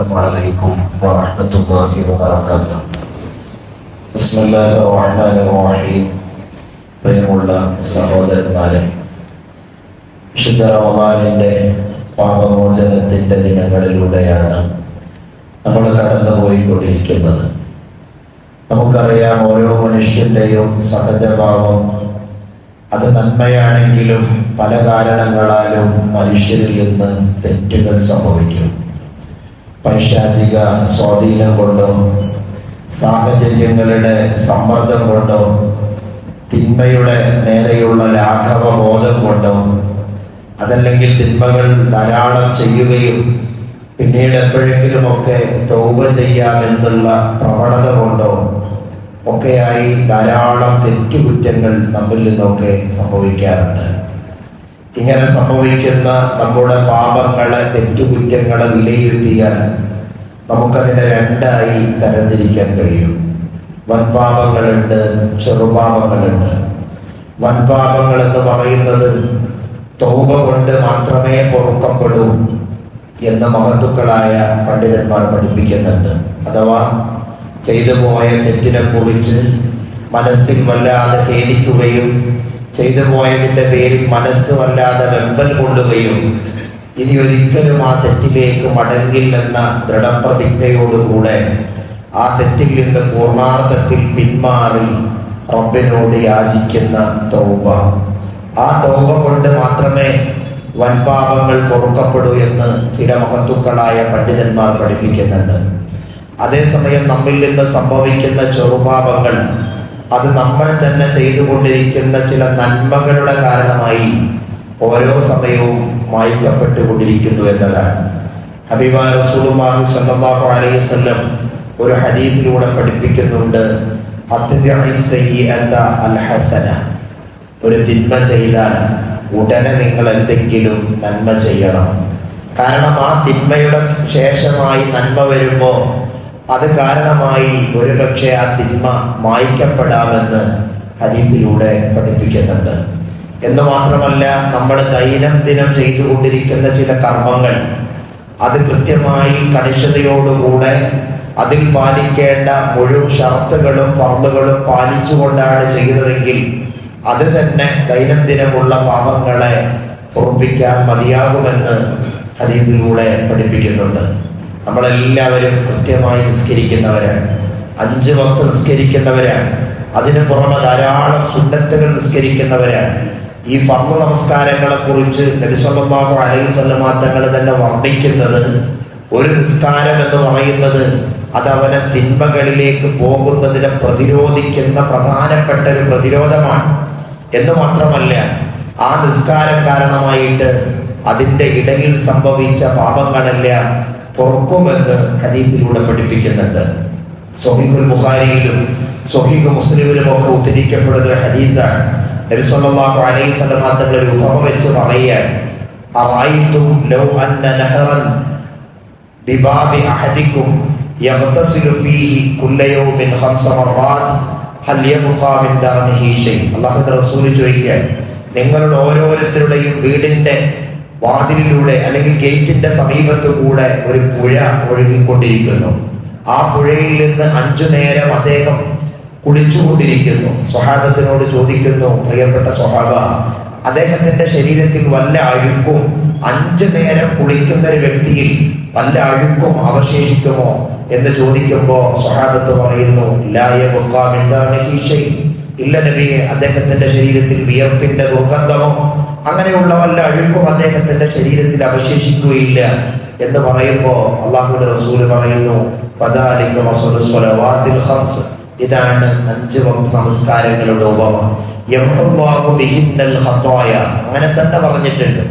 السلام عليكم ورحمة الله وبركاته بسم الله الرحمن الرحيم പ്രിയമുള്ള സഹോദരന്മാരെ വിശുദ്ധ റമദാനിന്റെ പാപമോചനത്തിന്റെ ദിനങ്ങളിലൂടെയാണ് നമ്മൾ കടന്നുപോയിക്കൊണ്ടിരിക്കുന്നത് നമുക്കറിയാം ഓരോ മനുഷ്യന്റെയും സഹജഭാവം അത് നന്മയാണെങ്കിലും പല കാരണങ്ങളാലും മനുഷ്യരിൽ നിന്ന് തെറ്റുകൾ സംഭവിക്കും പൈശാചിക സ്വാധീനം കൊണ്ടോ സാഹചര്യങ്ങളുടെ സമ്മർദ്ദം കൊണ്ടോ തിന്മയുടെ നേരെയുള്ള ലാഘവ ബോധം കൊണ്ടോ അതല്ലെങ്കിൽ തിന്മകൾ ധാരാളം ചെയ്യുകയും പിന്നീട് എപ്പോഴെങ്കിലുമൊക്കെ തൗബ ചെയ്യാമെന്നുള്ള പ്രവണത കൊണ്ടോ ഒക്കെയായി ധാരാളം തെറ്റുകുറ്റങ്ങൾ നമ്മിൽ നിന്നൊക്കെ സംഭവിക്കാറുണ്ട്. ഇങ്ങനെ സംഭവിക്കുന്ന നമ്മുടെ പാപങ്ങളെ തെറ്റുകുറ്റങ്ങളെ വിലയിരുത്തിയാൽ നമുക്കതിനെ രണ്ടായി തരംതിരിക്കാൻ കഴിയും. വൻപാപങ്ങളുണ്ട് ചെറുപാപങ്ങളുണ്ട്. വൻപാപങ്ങൾ എന്ന് പറയുന്നത് തോപ കൊണ്ട് മാത്രമേ പൊറുക്കപ്പെടൂ എന്ന് മഹത്തുക്കളായ പണ്ഡിതന്മാർ പഠിപ്പിക്കുന്നുണ്ട്. അഥവാ ചെയ്തു പോയ തെറ്റിനെ കുറിച്ച് മനസ്സിൽ വല്ലാതെ ഖേദിക്കുകയും ചെയ്തു പോയതിന്റെ പേരിൽ മനസ്സ് വല്ലാതെ വെമ്പൽ കൊള്ളുകയും ഇനി ഒരിക്കലും ആ തെറ്റിലേക്ക് മടങ്ങില്ലെന്ന ദൃഢപ്രതിജ്ഞയോടുകൂടെ ആ തെറ്റിൽ നിന്ന് പൂർണാർത്ഥത്തിൽ പിന്മാറി റബ്ബിനോട് യാചിക്കുന്ന തോബ. ആ തോബ കൊണ്ട് മാത്രമേ വൻപാപങ്ങൾ കൊറുക്കപ്പെടൂ എന്ന് ചില മഹത്തുക്കളായ പണ്ഡിതന്മാർ പഠിപ്പിക്കുന്നുണ്ട്. അതേസമയം നമ്മിൽ നിന്ന് സംഭവിക്കുന്ന ചെറുപാപങ്ങൾ അത് നമ്മൾ തന്നെ ചെയ്തുകൊണ്ടിരിക്കുന്ന ചില നന്മകളുടെ കാരണമായി ഓരോ സമയവും മായ്ക്കപ്പെട്ടുകൊണ്ടിരിക്കുന്നു എന്നതാണ്. ഹബീബ റസൂലുള്ളാഹി സ്വല്ലല്ലാഹു അലൈഹി വസല്ലം ഒരു ഹദീസിലൂടെ പഠിപ്പിക്കുന്നുണ്ട് ഹസന ഒരു തിന്മ ചെയ്താൽ ഉടനെ നിങ്ങൾ എന്തെങ്കിലും നന്മ ചെയ്യണം. കാരണം ആ തിന്മയുടെ ശേഷമായി നന്മ വരുമ്പോൾ അത് കാരണമായി ഒരുപക്ഷെ ആ തിന്മ മായ്ക്കപ്പെടാമെന്ന് ഹദീസിലൂടെ പഠിപ്പിക്കുന്നുണ്ട്. എന്ന് മാത്രമല്ല നമ്മൾ ദൈനംദിനം ചെയ്തുകൊണ്ടിരിക്കുന്ന ചില കർമ്മങ്ങൾ അത് കൃത്യമായി കണിഷ്ഠതയോടുകൂടെ അതിൽ പാലിക്കേണ്ട മുഴുവൻ ഷർത്തുകളും ഫർദുകളും പാലിച്ചുകൊണ്ടാണ് ചെയ്യുന്നതെങ്കിൽ അത് തന്നെ ദൈനംദിനമുള്ള പാപങ്ങളെ ഉറപ്പിക്കാൻ മതിയാകുമെന്ന് ഹദീസിലൂടെ പഠിപ്പിക്കുന്നുണ്ട്. നമ്മളെല്ലാവരും കൃത്യമായി നിസ്കരിക്കുന്നവരാണ്. അഞ്ച് വക്ത് നിസ്കരിക്കുന്നവരാണ്. അതിനു പുറമെ ധാരാളം സുന്നത്തുകൾ നിസ്കരിക്കുന്നവരാണ്. ഈ ഫർമ്മ നമസ്കാരങ്ങളെ കുറിച്ച് നബിസല്ലാഹു അലൈഹി സ്വലമാ തങ്ങൾ തന്നെ വർണിക്കുന്നത് ഒരു നിസ്കാരം എന്ന് പറയുന്നത് അത് അവനെ തിന്മകളിലേക്ക് പോകുന്നതിനെ പ്രതിരോധിക്കുന്ന പ്രധാനപ്പെട്ട ഒരു പ്രതിരോധമാണ്. എന്ന് മാത്രമല്ല ആ നിസ്കാരം കാരണമായിട്ട് അതിന്റെ ഇടയിൽ സംഭവിച്ച പാപങ്ങളെല്ലാം പൊറുക്കുമെന്ന് ഹദീഫിലൂടെ പഠിപ്പിക്കുന്നുണ്ട്. സൊഹീഖുൽ ബുഖാരിയിലും സൊഹീഖ് മുസ്ലിമിലും ഒക്കെ ഉദ്ധരിക്കപ്പെടുന്ന ഹദീസാണ്. നബി സല്ലല്ലാഹു അലൈഹി സ്വലമ തങ്ങൾ ഒരു ഉപമ വെച്ച് പറയാൻ അറായിത്തും ലൗ അന്ന നഹറൻ ബിബാബി അഹദിക്കും യഗ്തസിലു ഫീഹി കുല്ല യൗമിൻ ഖംസ മറാത് ഹൽ യബ്ഖാ മിൻ ദർനിഹി ഷൈ. അല്ലാഹുവിന്റെ റസൂൽ ചോദിക്കാൻ നിങ്ങളുടെ ഓരോരുത്തരുടെയും വീടിന്റെ വാതിലിലൂടെ അല്ലെങ്കിൽ ഗേറ്റിന്റെ സമീപത്ത് കൂടെ ഒരു പുഴ ഒഴുകിക്കൊണ്ടിരിക്കുന്നു. ആ പുഴയിൽ നിന്ന് അഞ്ചു നേരം അദ്ദേഹം കുളിച്ചുകൊണ്ടിരിക്കുന്നു. സ്വഹാബത്തിനോട് ചോദിക്കുന്നു പ്രിയപ്പെട്ട സ്വഹാബ അദ്ദേഹത്തിന്റെ ശരീരത്തിൽ വല്ല അഴുക്കും? അഞ്ചു നേരം കുളിക്കുന്ന ഒരു വ്യക്തിയിൽ വല്ല അഴുക്കും അവശേഷിക്കുമോ? എന്ന് ചോദിക്കുമ്പോ സ്വഹാബത്ത് പറയുന്നു ലായ എന്താണ് ഹീഷൈ ഇല്ല നബിയെ അദ്ദേഹത്തിന്റെ ശരീരത്തിൽ വിയർപ്പിന്റെ ദുർഗന്ധമോ അങ്ങനെയുള്ള വല്ല അഴുക്കും അദ്ദേഹത്തിന്റെ ശരീരത്തിൽ അവശേഷിക്കുകയില്ല എന്ന് പറയുമ്പോ അള്ളാഹുന്റെ റസൂൽ പറയുന്നു ഇതാണ് അഞ്ച് വക്ത നമസ്കാരങ്ങളുടെ ഉപമ. അങ്ങനെ തന്നെ പറഞ്ഞിട്ടുണ്ട്.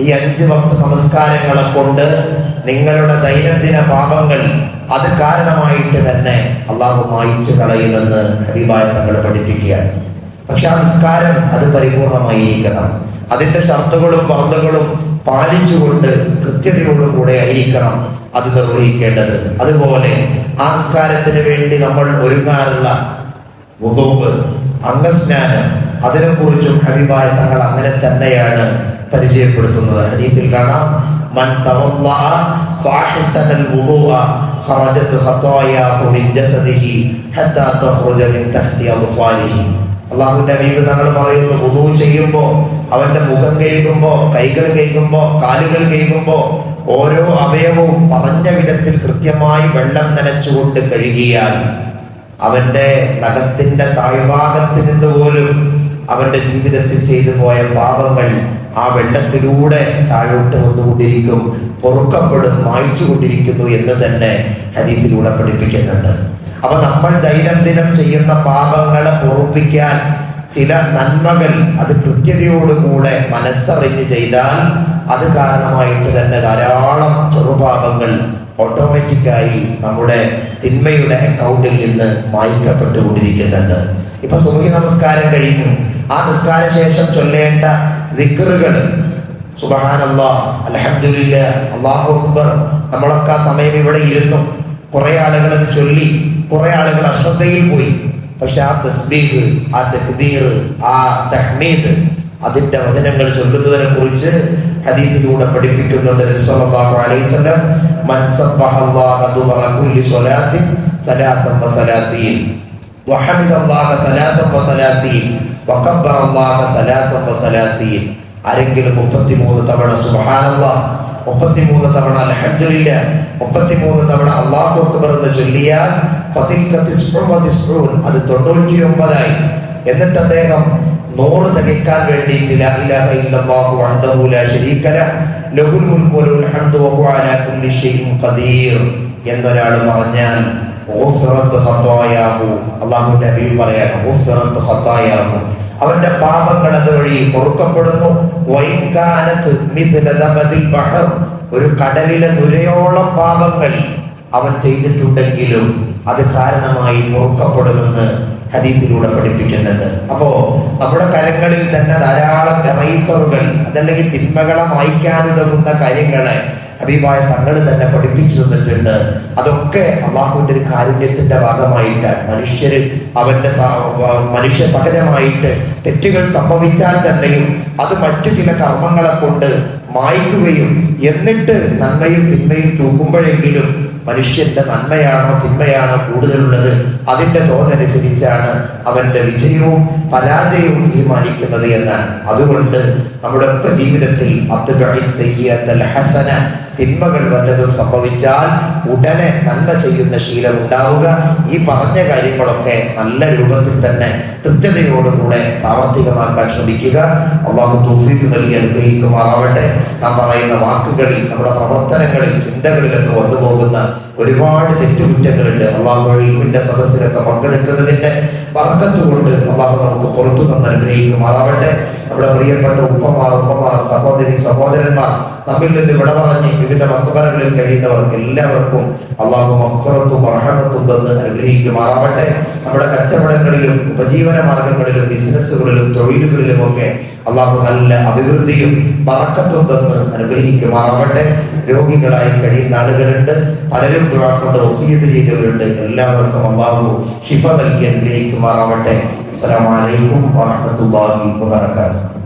ഈ അഞ്ച് ഭക്ത നമസ്കാരങ്ങളെ കൊണ്ട് നിങ്ങളുടെ ദൈനംദിന പാപങ്ങൾ അത് കാരണമായിട്ട് തന്നെ അള്ളാഹു മായിച്ചു കളയുമെന്ന് ഹബീബായ തങ്ങൾ പഠിപ്പിക്കുകയാണ്. പക്ഷെ ആ നിസ്കാരം അത് പരിപൂർണമായിരിക്കണം. അതിന്റെ ഷർത്തുകളും ഫർദുകളും പാലിച്ചുകൊണ്ട് കൃത്യതയോടുകൂടെ ആയിരിക്കണം അത് നിർവഹിക്കേണ്ടത്. അതുപോലെ ആ നിസ്കാരത്തിന് വേണ്ടി നമ്മൾ ഒരുങ്ങാറുള്ള മുഖവ് അംഗസ്നാനം അതിനെക്കുറിച്ചും ഹബീബായ തങ്ങൾ അങ്ങനെ തന്നെയാണ് പരിചയപ്പെടുത്തുന്നത്. ഹദീസിൽ കാണാം മൻ ഫാഹിസനൽ വുദൂഅ ഖറജത് ഖതായാ മിൻ ജസദിഹി ഹത്താ തഖ്റുജ മിൻ തഹ്തി അബ്ഫാലിഹി. അള്ളാഹുവിന്റെ ഹബീബ് തങ്ങൾ പറയുന്നു വുദൂ ചെയ്യുമ്പോൾ അവന്റെ മുഖം കഴുകുമ്പോൾ കൈകൾ കഴുകുമ്പോൾ കാലുകൾ കഴുകുമ്പോൾ ഓരോ അവയവവും പറഞ്ഞ വിധത്തിൽ കൃത്യമായി വെള്ളം നനച്ചുകൊണ്ട് കഴുകിയാൽ അവന്റെ നഖത്തിന്റെ താഴ്ഭാഗത്തിൽ നിന്ന് പോലും അവന്റെ ജീവിതത്തിൽ ചെയ്തു പോയ പാപങ്ങൾ ആ വെള്ളത്തിലൂടെ താഴോട്ട് വന്നുകൊണ്ടിരിക്കും പൊറുക്കപ്പെടും മായ്ച്ചു കൊണ്ടിരിക്കുന്നു എന്ന് തന്നെ ഹദീസിലൂടെ പഠിപ്പിക്കുന്നുണ്ട്. അപ്പൊ നമ്മൾ ദൈനംദിനം ചെയ്യുന്ന പാപങ്ങളെ പൊറുപ്പിക്കാൻ ചില നന്മകൾ അത് കൃത്യതയോടുകൂടെ മനസ്സറിഞ്ഞ് ചെയ്താൽ അത് കാരണമായിട്ട് തന്നെ ധാരാളം ചെറുപാപങ്ങൾ ഓട്ടോമാറ്റിക്കായി നമ്മുടെ തിന്മയുടെ അക്കൗണ്ടിൽ നിന്ന് മായ്ക്കപ്പെട്ടുകൊണ്ടിരിക്കുന്നുണ്ട്. ഇപ്പൊ സുഖി നമസ്കാരം കഴിഞ്ഞു. ആ നിസ്കാര ശേഷം ചൊല്ലേണ്ട ദിക്കറുകൾ സുബഹാനല്ലാ അലഹമില്ല അള്ളാഹു അക്ബർ. നമ്മളൊക്കെ ആ സമയം ഇവിടെ ഇരുന്നു. കുറേ ആളുകൾ അത് ചൊല്ലി കുറേ ആളുകൾ അശ്രദ്ധയിൽ പോയി. പക്ഷെ ആ തസ്ബീഹ് ആ തക്ബീർ ആ തഹ്മീദ് അതിന്റെ വചനങ്ങൾ ചൊല്ലുന്നതിനെ കുറിച്ച് ഹദീസിലൂടെ പഠിപ്പിക്കുന്നുണ്ട് സല്ലല്ലാഹു അലൈഹി വസല്ലം മൻ ദുബറ ആരെങ്കിലും മുപ്പത്തിമൂന്ന് തവണ സുബ്ഹാനല്ലാഹ് മുപ്പത്തിമൂന്ന് തവണ അൽഹംദുലില്ല മുപ്പത്തിമൂന്ന് തവണ അല്ലാഹു അക്ബർ എന്ന് ചൊല്ലിയാൽ അത് തൊണ്ണൂറ്റി ഒമ്പതായി എന്നിട്ട് അദ്ദേഹം നൂറ് തികയ്ക്കാൻ വേണ്ടിയിട്ട് എന്നൊരാൾ പറഞ്ഞാൽ അല്ലാഹുവിന്റെ ഹബീബ് പറയാണ് അവന്റെ പാപങ്ങൾ അതുവഴി പൊറുക്കപ്പെടുന്നു. ഒരു കടലിലെ നുരയോളം പാപങ്ങൾ അവൻ ചെയ്തിട്ടുണ്ടെങ്കിലും അത് കാരണമായി പൊറുക്കപ്പെടുമെന്ന് ഹദീസിലൂടെ പഠിപ്പിക്കുന്നുണ്ട്. അപ്പോ നമ്മുടെ കരങ്ങളിൽ തന്നെ ധാരാളം എറൈസറുകൾ അതല്ലെങ്കിൽ തിന്മകളെ മായ്ക്കാനുതകുന്ന കാര്യങ്ങളെ ഹബീബായ തങ്ങൾ തന്നെ പഠിപ്പിച്ചു തന്നിട്ടുണ്ട്. അതൊക്കെ അള്ളാഹുവിന്റെ ഒരു കാരുണ്യത്തിന്റെ ഭാഗമായിട്ടാണ്. മനുഷ്യര് അവന്റെ മനുഷ്യ സഹജമായിട്ട് തെറ്റുകൾ സംഭവിച്ചാൽ തന്നെയും അത് മറ്റു ചില കർമ്മങ്ങളെ കൊണ്ട് മായ്ക്കുകയും എന്നിട്ട് നന്മയും തിന്മയും തൂക്കുമ്പോഴെങ്കിലും മനുഷ്യന്റെ നന്മയാണോ തിന്മയാണോ കൂടുതലുള്ളത് അതിന്റെ തോതനുസരിച്ചാണ് അവന്റെ വിജയവും പരാജയവും തീരുമാനിക്കുന്നത് എന്നാണ്. അതുകൊണ്ട് നമ്മുടെ ഒക്കെ ജീവിതത്തിൽ സയ്യിഅത്തൽ ഹസന തിന്മകൾ വല്ലതും സംഭവിച്ചാൽ ഉടനെ നന്മ ചെയ്യുന്ന ശീലം ഉണ്ടാവുക. ഈ പറഞ്ഞ കാര്യങ്ങളൊക്കെ നല്ല രൂപത്തിൽ തന്നെ കൃത്യതയോടുകൂടെ പ്രാവർത്തികമാക്കാൻ ശ്രമിക്കുക. അള്ളാഹു തോഫീക്ക് നൽകി അനുഗ്രഹിക്കുമാറാവട്ടെ. നാം പറയുന്ന വാക്കുകളിൽ നമ്മുടെ പ്രവർത്തനങ്ങളിൽ ചിന്തകളിലൊക്കെ വന്നു പോകുന്ന ഒരുപാട് തെറ്റുകുറ്റങ്ങളുണ്ട്. അള്ളാഹു ഇൽമിന്റെ സദസ്സിലൊക്കെ പങ്കെടുക്കുന്നതിന്റെ വർക്കത്ത് കൊണ്ട് അള്ളാഹു നമുക്ക് പുറത്തു നിന്ന് അനുഗ്രഹിക്കുമാറാവട്ടെ നമ്മുടെ പ്രിയപ്പെട്ട ഉപ്പമാർ ഉപ്പമാർ സഹോദരി സഹോദരന്മാർ നമ്മിൽ നിന്ന് വിട പറഞ്ഞ് വിവിധ മക്ബറകളിൽ കഴിയുന്നവർ എല്ലാവർക്കും അള്ളാഹു മക്ഫറത്തും അർഹമത്തും തന്ന് അനുഗ്രഹിക്കുമാറാവട്ടെ നമ്മുടെ കച്ചവടങ്ങളിലും ഉപജീവന മാർഗങ്ങളിലും ബിസിനസ്സുകളിലും തൊഴിലുകളിലും ഒക്കെ അള്ളാഹു നല്ല അഭിവൃദ്ധിയും പറക്കത്തും തന്ന് അനുഗ്രഹിക്കുമാറാവട്ടെ. രോഗികളായി കഴിയുന്ന ആളുകളുണ്ട്. പലരും കൊണ്ട് ഒസീത് ചെയ്തവരുണ്ട്. എല്ലാവർക്കും അള്ളാഹു ഹിഫ നൽകി അനുഗ്രഹിക്കുമാറാവട്ടെ. അസ്സലാമു അലൈക്കും വറഹ്മത്തുള്ളാഹി വബറകാതുഹു.